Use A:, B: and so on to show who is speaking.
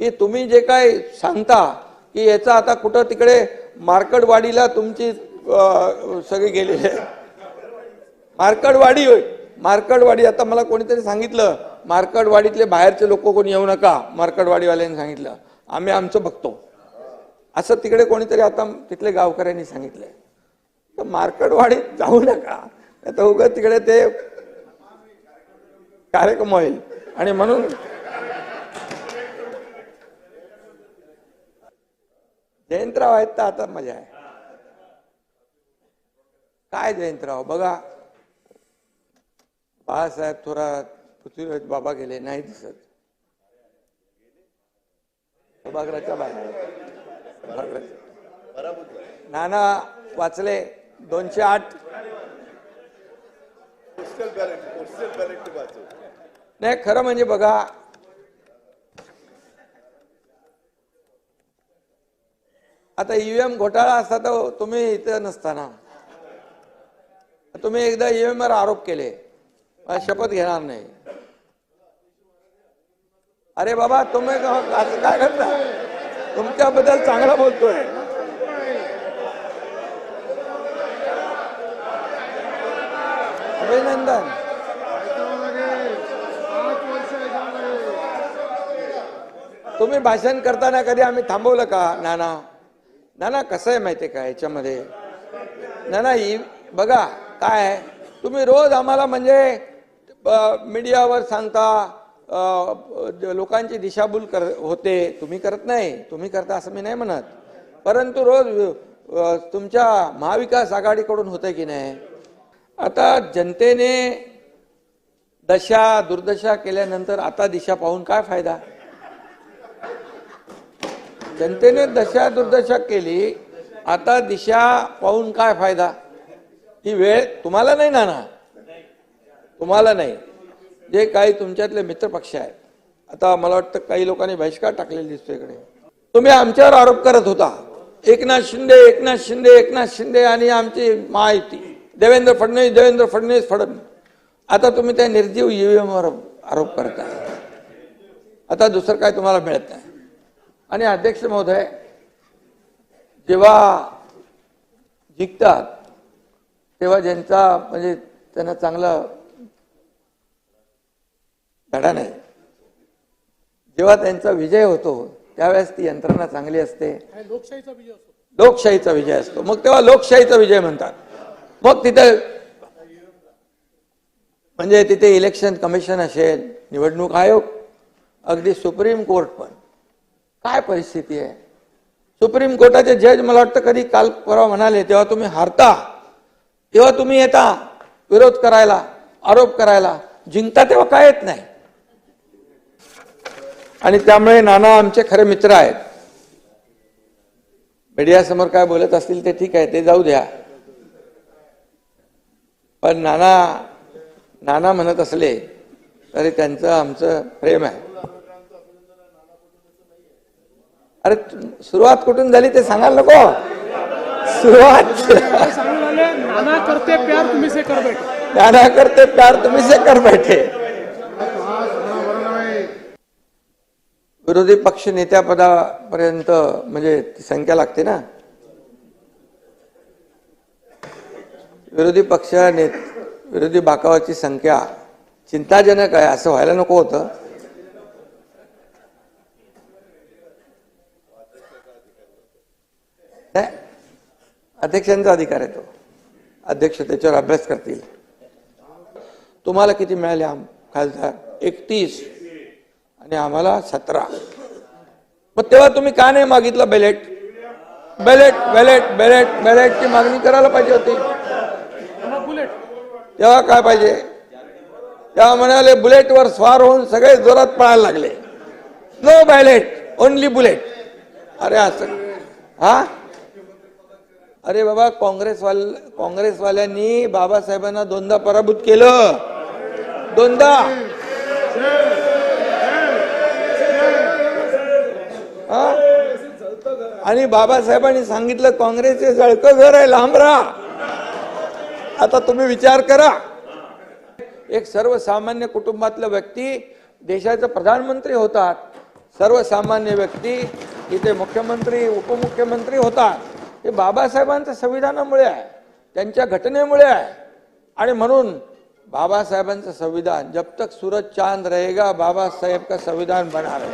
A: की तुम्ही जे काय सांगता की याचा आता कुठं तिकडे मार्कडवाडीला तुमची सगळी गेलेली आहे. मार्कडवाडी मार्कडवाडी आता मला कोणीतरी सांगितलं मार्कडवाडीतले बाहेरचे लोक कोणी येऊ नका मार्कडवाडीवाल्यांनी सांगितलं. आम्ही आमचं बघतो. असं तिकडे कोणीतरी आता तिथले गावकऱ्यांनी सांगितलंय. तर मार्कडवाडीत जाऊ नका. आता उगं तिकडे ते कार्यक्रम होईल. आणि म्हणून जयंतराव आहेत तर आता मजा आहे. काय जयंतराव? बघा. बाळासाहेब थोरात पृथ्वीराज बाबा गेले नाही दिसत. सभागृहाच्या बाहेर. नाना वाचले दोनशे आठ. नाही खरं म्हणजे बघा आता ईव्हीएम घोटाळा असता तर तुम्ही इथं नसताना. तुम्ही एकदा ईव्हीएम वर आरोप केले. मला शपथ घेणार नाही. अरे बाबा तुम्ही असं काय करता? तुमच्याबद्दल चांगला बोलतोय. अभिनंदन. तुम्ही भाषण करताना कधी आम्ही थांबवलं का नाना? ना ना कसं आहे माहितीये का याच्यामध्ये ना ना ही बघा काय तुम्ही रोज आम्हाला म्हणजे मीडियावर सांगता लोकांची दिशाभूल कर होते. तुम्ही करत नाही. तुम्ही करता असं मी नाही म्हणत. परंतु रोज तुमच्या महाविकास आघाडीकडून होतं की नाही? आता जनतेने दशा दुर्दशा केल्यानंतर आता दिशा पाहून काय फायदा? जनतेने दशा दुर्दशा केली आता दिशा पाहून काय फायदा? ही वेळ तुम्हाला नाही ना ना तुम्हाला नाही. जे काही तुमच्यातले मित्रपक्ष आहेत. आता मला वाटतं काही लोकांनी बहिष्कार टाकलेली दिसतो इकडे. तुम्ही आमच्यावर आरोप करत होता. एकनाथ शिंदे एकनाथ शिंदे एकनाथ शिंदे आणि आमची महायुती. देवेंद्र फडणवीस देवेंद्र फडणवीस फडणवीस. आता तुम्ही त्या निर्जीव ईव्हीएमवर आरोप करताय. आता दुसरं काय तुम्हाला मिळत नाही. आणि अध्यक्ष महोदय जेव्हा जिंकतात तेव्हा ज्यांचा म्हणजे त्यांना चांगला धडा नाही. जेव्हा त्यांचा विजय होतो त्यावेळेस ती यंत्रणा चांगली असते.
B: लोकशाहीचा विजय असतो.
A: लोकशाहीचा विजय असतो. मग तेव्हा लोकशाहीचा विजय म्हणतात. मग तिथे म्हणजे तिथे इलेक्शन कमिशन असेल निवडणूक आयोग अगदी सुप्रीम कोर्ट पण. काय परिस्थिती आहे? सुप्रीम कोर्टाचे जज मला वाटतं कधी काल परवा म्हणाले तेव्हा तुम्ही हारता तेव्हा तुम्ही येता विरोध करायला आरोप करायला जिंकता तेव्हा काय येत नाही. आणि त्यामुळे नाना आमचे खरे मित्र आहेत. मीडियासमोर काय बोलत असतील ते ठीक आहे ते जाऊ द्या. पण नाना नाना म्हणत असले तरी त्यांचं आमचं प्रेम आहे. अरे सुरुवात कुठून झाली ते सांगायला नको. सुरुवात.
B: नाना करते प्यार तुम्ही से कर बैठे.
A: नाना करते प्यार तुम्ही से कर बैठे. विरोधी पक्ष नेत्यापदापर्यंत म्हणजे संख्या लागते ना. विरोधी पक्ष नेत विरोधी बाकावाची संख्या चिंताजनक आहे असं व्हायला नको होतं. काय अध्यक्षांचा अधिकार आहे तो. अध्यक्ष त्याच्यावर अभ्यास करतील. तुम्हाला किती मिळाले आम खासदार? एकतीस. आणि आम्हाला सतरा. मग तेव्हा तुम्ही का नाही मागितलं बॅलेट बेलेट बॅलेट बेलेट बॅलेटची मागणी करायला पाहिजे होती.
B: बुलेट
A: तेव्हा काय पाहिजे? तेव्हा म्हणाले बुलेटवर स्वार होऊन सगळे जोरात पळायला लागले. नो बॅलेट ओनली बुलेट अरे असं. हा? अरे बाबा काँग्रेसवाल काँग्रेसवाल्यांनी बाबासाहेबांना दोनदा पराभूत केलं. दोनदा. हा? आणि बाबासाहेबांनी सांगितलं काँग्रेसचे जळकं घर आहे लांब राहा. आता तुम्ही विचार करा. एक सर्वसामान्य कुटुंबातला व्यक्ती देशाचे प्रधानमंत्री होतात. सर्वसामान्य व्यक्ती इथे मुख्यमंत्री उपमुख्यमंत्री होतात. हे बाबासाहेबांच्या संविधानामुळे आहे त्यांच्या घटनेमुळे आहे. आणि म्हणून बाबासाहेबांचं संविधान जब तक सूरज चांद रहेगा बाबासाहेब का संविधान बना रहेगा.